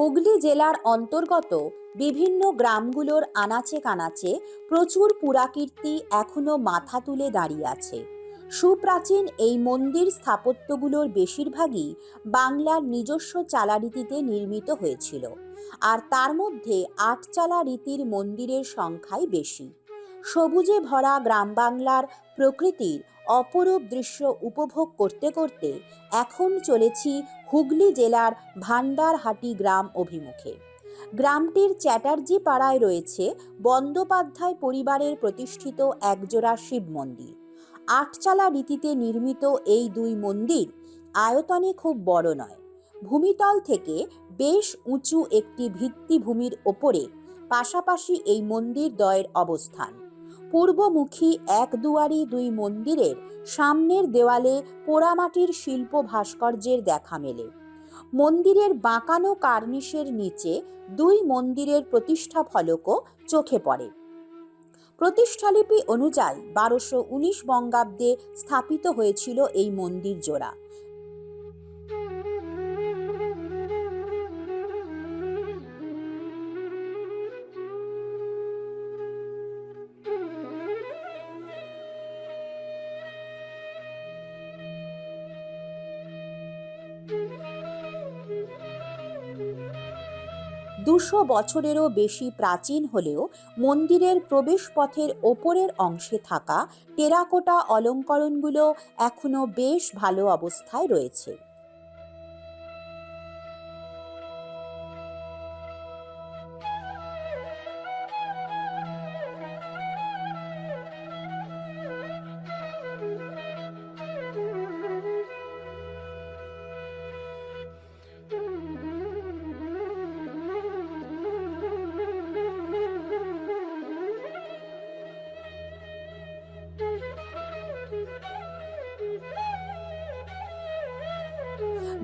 হুগলি জেলার অন্তর্গত বিভিন্ন গ্রামগুলোর আনাচে কানাচে প্রচুর পুরাকীর্তি এখনও মাথা তুলে দাঁড়িয়ে আছে। সুপ্রাচীন এই মন্দির স্থাপত্যগুলোর বেশিরভাগই বাংলার নিজস্ব চালারীতিতে নির্মিত হয়েছিল, আর তার মধ্যে আটচালা রীতির মন্দিরের সংখ্যাই বেশি। সবুজে ভরা গ্রাম বাংলার প্রকৃতির অপরূপ দৃশ্য উপভোগ করতে করতে এখন চলেছি হুগলি জেলার ভান্ডারহাটি গ্রাম অভিমুখে। গ্রামটির চ্যাটার্জি পাড়ায় রয়েছে বন্দ্যোপাধ্যায় পরিবারের প্রতিষ্ঠিত একজোড়া শিব মন্দির। আটচালা রীতিতে নির্মিত এই দুই মন্দির আয়তনে খুব বড় নয়। ভূমিতল থেকে বেশ উঁচু একটি ভিত্তিভূমির ওপরে পাশাপাশি এই মন্দির দ্বয়ের অবস্থান। পূর্বমুখী এক দুয়ারি দুই মন্দিরের সামনের দেওয়ালে পোড়ামাটির শিল্প ভাস্কর্যের দেখা মেলে। মন্দিরের বাঁকানো কার্নিশের নিচে দুই মন্দিরের প্রতিষ্ঠা ফলকও চোখে পড়ে। প্রতিষ্ঠালিপি অনুযায়ী বারোশো উনিশ বঙ্গাব্দে স্থাপিত হয়েছিল এই মন্দির জোড়া। দুশো বছরেরও বেশি প্রাচীন হলেও মন্দিরের প্রবেশপথের ওপরের অংশে থাকা টেরাকোটা অলঙ্করণগুলো এখনও বেশ ভালো অবস্থায় রয়েছে।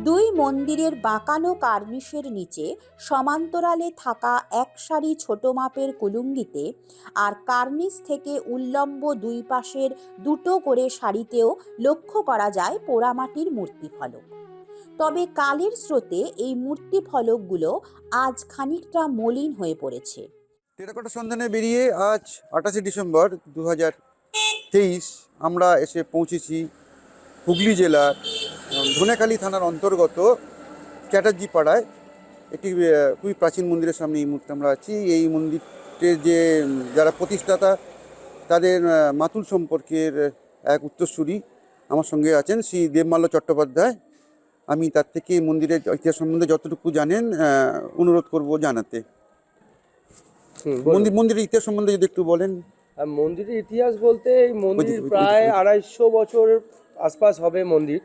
দুই মন্দিরের বাঁকানো কার্নিশের নিচে সমান্তরালে থাকা এক সারি ছোট মাপের কুলুঙ্গিতে আর কার্নিশ থেকে উল্লম্ব দুই পাশের দুটো করে সারিতেও লক্ষ্য করা যায় পোড়ামাটির মূর্তি ফলক তবে কালের স্রোতে এই মূর্তি ফলকগুলো আজ খানিকটা মলিন হয়ে পড়েছে। টেরাকোটা সন্ধানে বেরিয়ে আজ আঠাশে ডিসেম্বর দু হাজার তেইশ আমরা এসে পৌঁছেছি হুগলি জেলার ধনেখালি থানার অন্তর্গত চ্যাটার্জি পাড়ায় একটি খুবই প্রাচীন মন্দিরের সামনে এই মুহূর্তে আমরা আছি। এই মন্দিরটির যে যারা প্রতিষ্ঠাতা তাদের মাতুল সম্পর্কের এক উত্তরসূরি আমার সঙ্গে আছেন শ্রী দেবমাল্য চট্টোপাধ্যায়। আমি তার থেকে মন্দিরের ইতিহাস সম্বন্ধে যতটুকু জানেন অনুরোধ করব জানাতে। মন্দির মন্দিরের ইতিহাস সম্বন্ধে যদি একটু বলেন। মন্দিরের ইতিহাস বলতে এই মন্দির প্রায় আড়াইশো বছর আশপাশ হবে মন্দির।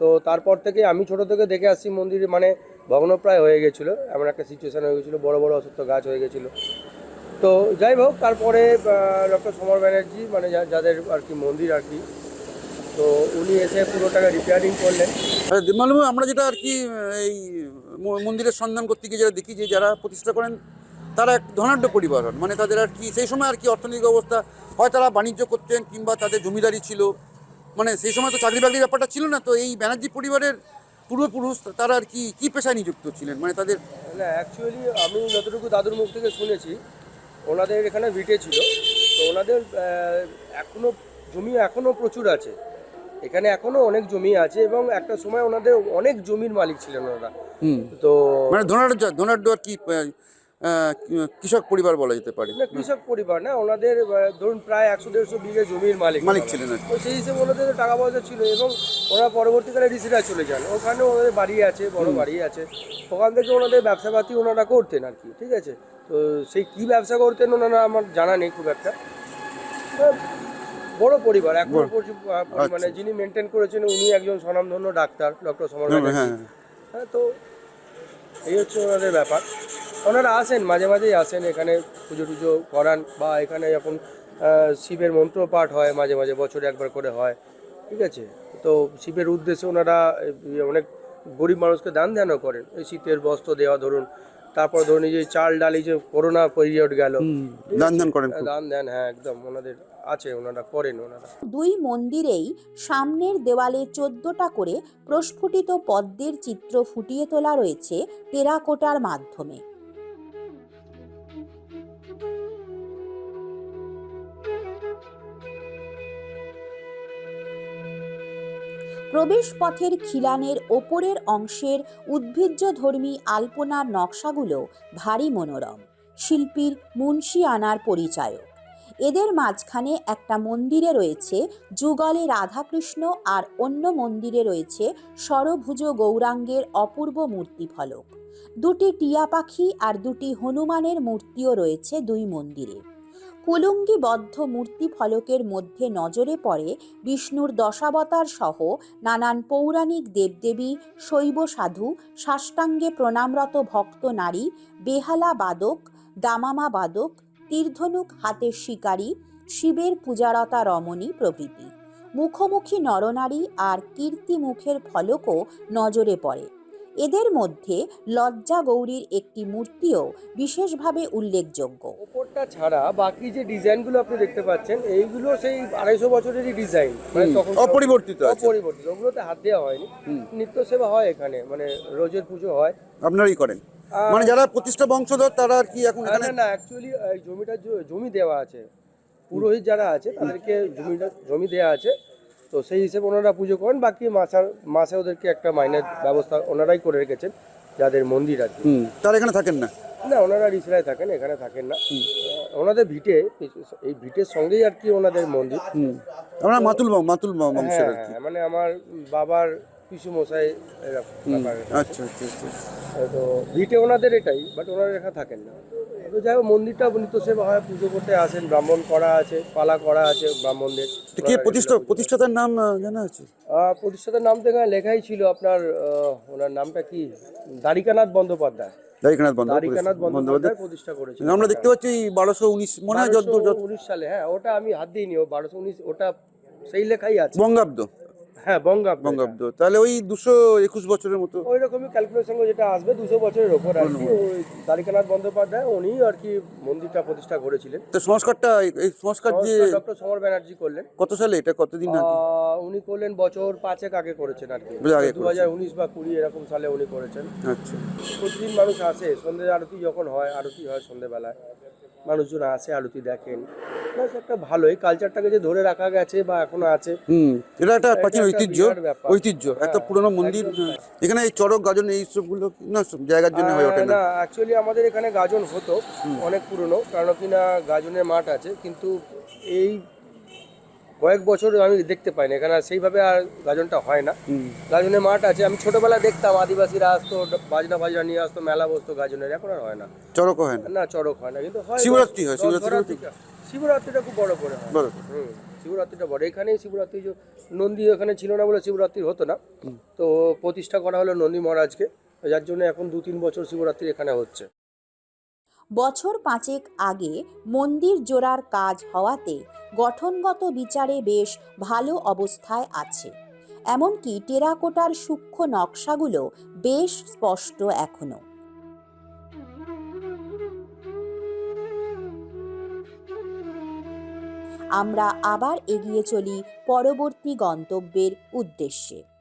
তো তারপর থেকে আমি ছোট থেকে দেখে আসছি মন্দির মানে ভগ্নপ্রায় হয়ে গেছিল, এমন একটা সিচুয়েশান হয়ে গেছিল, বড় বড় অসুস্থ গাছ হয়ে গেছিল। তো যাই হোক, তারপরে ডক্টর সমর ব্যানার্জি মানে যাদের আর কি মন্দির আর কি, তো উনি এসে পুরোটাকে রিপেয়ারিং করলেন। মালুম আমরা যেটা আর কি এই মন্দিরের সন্ধান করতে গিয়ে যারা দেখি যে যারা প্রতিষ্ঠা করেন, তারা এক ধনাঢ্য পরিবার মানে তাদের আর কি, সেই সময় আর কি অর্থনৈতিক অবস্থা, হয় তারা বাণিজ্য করতেন কিংবা তাদের জমিদারি ছিল মানে সেই সময় তো চাকরি বাকরির ব্যাপারটা ছিল না তো এই ব্যানার্জি পরিবারের পূর্বপুরুষ তারা আর কি কি পেশায় নিযুক্ত ছিলেন? মানে তাদের না অ্যাকচুয়ালি আমি যতটুকু দাদুর মুখ থেকে শুনেছি ওনাদের এখানে ভিটে ছিল তো ওনাদের আহ, এখনও জমি এখনও প্রচুর আছে। এখানে এখনও অনেক জমি আছে এবং একটা সময় ওনাদের অনেক জমির মালিক ছিলেন ওনারা। হুম। তো মানে ধনাঢ্য ধনাঢ্য আর কি কৃষক পরিবার বলা যেতে পারে। না, কৃষক পরিবার না ওনাদের ধরুন প্রায় একশো দেড়শো বিঘে জমির মালিক মালিক ছিলেন তো সেই হিসেবে ওনাদের টাকা পয়সা ছিল এবং ওরা পরবর্তীকালে ঋষিরা চলে যান। ওখানে ওনাদের বাড়ি আছে বড় বাড়ি আছে। ওখান থেকে ওনাদের ব্যবসাপাতি ওনারা করতেন আর কি ঠিক আছে? তো সেই কি ব্যবসা করতেন ওনারা আমার জানা নেই খুব একটা। তো বড় পরিবার এখন। মানে যিনি মেনটেন করেছেন উনি একজন স্বনামধন্য ডাক্তার ডক্টর সমর হ্যাঁ হ্যাঁ। হ্যাঁ তো এই হচ্ছে ওনাদের ব্যাপার। ওনারা আসেন মাঝে মাঝেই আসেন এখানে পুজো টুজো করান বা এখানে যখন শিবের মন্ত্র পাঠ হয় মাঝে মাঝে বছরে একবার করে হয় ঠিক আছে? তো শিবের উদ্দেশ্যে ওনারা অনেক গরিব মানুষকে দান ধ্যানও করেন। এই শীতের বস্ত্র দেওয়া ধরুন তারপর ধরুন এই যে চাল ডাল এই যে করোনা পিরিয়ড গেল দান দান করেন দান দেন হ্যাঁ একদম ওনাদের আছে ওনারা করেন ওনারা। দুই মন্দিরেই সামনের দেওয়ালে চোদ্দটা করে প্রস্ফুটিত পদ্মের চিত্র ফুটিয়ে তোলা রয়েছে টেরাকোটার মাধ্যমে। প্রবেশপথের খিলানের ওপরের অংশের উদ্ভিজ্জধর্মী আলপনার নকশাগুলো ভারী মনোরম। শিল্পীর মুন্সি আনার পরিচায়ক। এদের মাঝখানে একটা মন্দিরে রয়েছে যুগলে রাধাকৃষ্ণ আর অন্য মন্দিরে রয়েছে সরভুজ গৌরাঙ্গের অপূর্ব মূর্তি ফলক। দুটি টিয়া পাখি আর দুটি হনুমানের মূর্তিও রয়েছে দুই মন্দিরে। কুলুঙ্গিবদ্ধ মূর্তি ফলকের মধ্যে নজরে পড়ে বিষ্ণুর দশাবতার সহ নানান পৌরাণিক দেবদেবী, শৈব সাধু, সাষ্টাঙ্গে প্রণামরত ভক্ত নারী, বেহালা বাদক, দামামা বাদক, তীর্ধনুক হাতের শিকারী, শিবের পূজারতা রমণী প্রভৃতি। মুখোমুখি নরনারী আর কীর্তি মুখের ফলকও নজরে পড়ে। এদের মধ্যে লজ্জা গৌরীর একটি মূর্তিও বিশেষভাবে উল্লেখযোগ্য। ওপরটা ছাড়া বাকি যে ডিজাইনগুলো আপনি দেখতে পাচ্ছেন এইগুলো সেই আড়াইশো বছরেরই ডিজাইন। মানে তখন অপরিবর্তিত আছে। অপরিবর্তিত ওগুলোতে হাত দেওয়া হয়নি। নিত্য সেবা হয় এখানে মানে রোজের পুজো হয়। আপনারাই করেন? মানে যারা প্রতিষ্ঠা বংশধর তারা আর কি এখন না, এখানে না না অ্যাকচুয়ালি জমিটা জ- জমি দেওয়া আছে। পুরোহিত যারা আছে তাদেরকে জমিটা জমি দেওয়া আছে। তো সেই হিসেবে ওনারা পুজো করেন বাকি মাসার মাসে ওদেরকে একটা মাইনের ব্যবস্থা ওনারাই করে রেখেছেন যাদের মন্দির আছে হুম তারা এখানে থাকেন না? না ওনারা রিসরায় থাকেন এখানে থাকেন না। ওনাদের ভিটে এই ভিটের সঙ্গেই আর কি ওনাদের মন্দির। আমরা মাতুল মাতুল বংশের আর হ্যাঁ, কি। মানে আমার বাবার পিসু মশাই আচ্ছা আচ্ছা আচ্ছা। তো ভিটে ওনাদের এটাই বাট ওনারা এখানে থাকেন না। তো যাই হোক মন্দিরটা নিত্য সেবা হয় পুজো করতে আসেন ব্রাহ্মণ করা আছে পালা করা আছে ব্রাহ্মণদের। কে প্রতিষ্ঠা প্রতিষ্ঠাতার নাম জানা আছে? প্রতিষ্ঠাতার নাম তো এখানে লেখাই ছিল আপনার ওনার নামটা কি? দ্বারিকানাথ বন্দ্যোপাধ্যায়। দ্বারিকানাথ বন্দ্যোপাধ্যায় প্রতিষ্ঠা করেছিল। আমরা দেখতে পাচ্ছি বারোশো উনিশ মনে হয় উনিশ সালে হ্যাঁ ওটা আমি হাত দিইনি ও বারোশো উনিশ ওটা সেই লেখাই আছে। বঙ্গাব্দ। হ্যাঁ বঙ্গাব্দ বঙ্গাব্দ। তাহলে ওই দুশো একুশ বছরের মতো। ওই রকমই ক্যালকুলেশন যেটা আসবে দুশো বছরের ওপর আর কি। দ্বারিকানাথ বন্দ্যোপাধ্যায় উনি আর কি মন্দিরটা প্রতিষ্ঠা করেছিলেন। তো সংস্কারটা এই- এই সংস্কার যে ডক্টর সমর ব্যানার্জি করলেন। কত সালে এটা কতদিন আগে? উনি করলেন বছর পাঁচেক আগে করেছেন আর কি। দু হাজার উনিশ বা কুড়ি এরকম সালে উনি করেছেন। আচ্ছা। প্রতিদিন মানুষ আসে সন্ধ্যে আরতি যখন হয় আরতি হয় সন্ধ্যেবেলায়। মানুষজন আসে আরতি দেখেন। প্লাস একটা ভালো এই কালচারটাকে যে ধরে রাখা গেছে বা এখনও আছে হুম এটা একটা প্রাচীন ঐতিহ্য ঐতিহ্য একটা পুরোনো পুরনো মন্দির হ্যাঁ। এখানে এই চড়ক গাজন এই সবগুলো না জায়গার জন্য হয়ে ওঠে না? না অ্যাকচুয়ালি আমাদের এখানে গাজন হতো অনেক পুরনো কারণ কিনা গাজনের মাঠ আছে কিন্তু এই কয়েক বছর আমি দেখতে পাই না এখানে সেইভাবে আর গাজনটা হয় না। গাজনের মাঠ আছে। আমি ছোটবেলায় দেখতাম আদিবাসীরা আসতো বাজনা বাজনা নিয়ে আসতো মেলা বসতো গাজনের। এখন আর হয় না। চড়কও হয় না? না চড়ক হয় না কিন্তু হয় শিবরাত্রি হয়, তো- শিবরাত্রিটা খুব বড় করে হয়। হুম শিবরাত্রিটা বড়। এখানেই শিবরাত্রি নন্দী এখানে ছিল না বলে শিবরাত্রি হতো না। তো প্রতিষ্ঠা করা হলো নন্দী মহারাজকে। যার জন্য এখন দু তিন বছর শিবরাত্রি এখানে হচ্ছে। বছর পাঁচেক আগে মন্দির জোড়ার কাজ হওয়াতে গঠনগত বিচারে বেশ ভালো অবস্থায় আছে। এমনকি টেরাকোটার সূক্ষ্ম নকশাগুলো বেশ স্পষ্ট এখনও। আমরা আবার এগিয়ে চলি পরবর্তী গন্তব্যের উদ্দেশ্যে।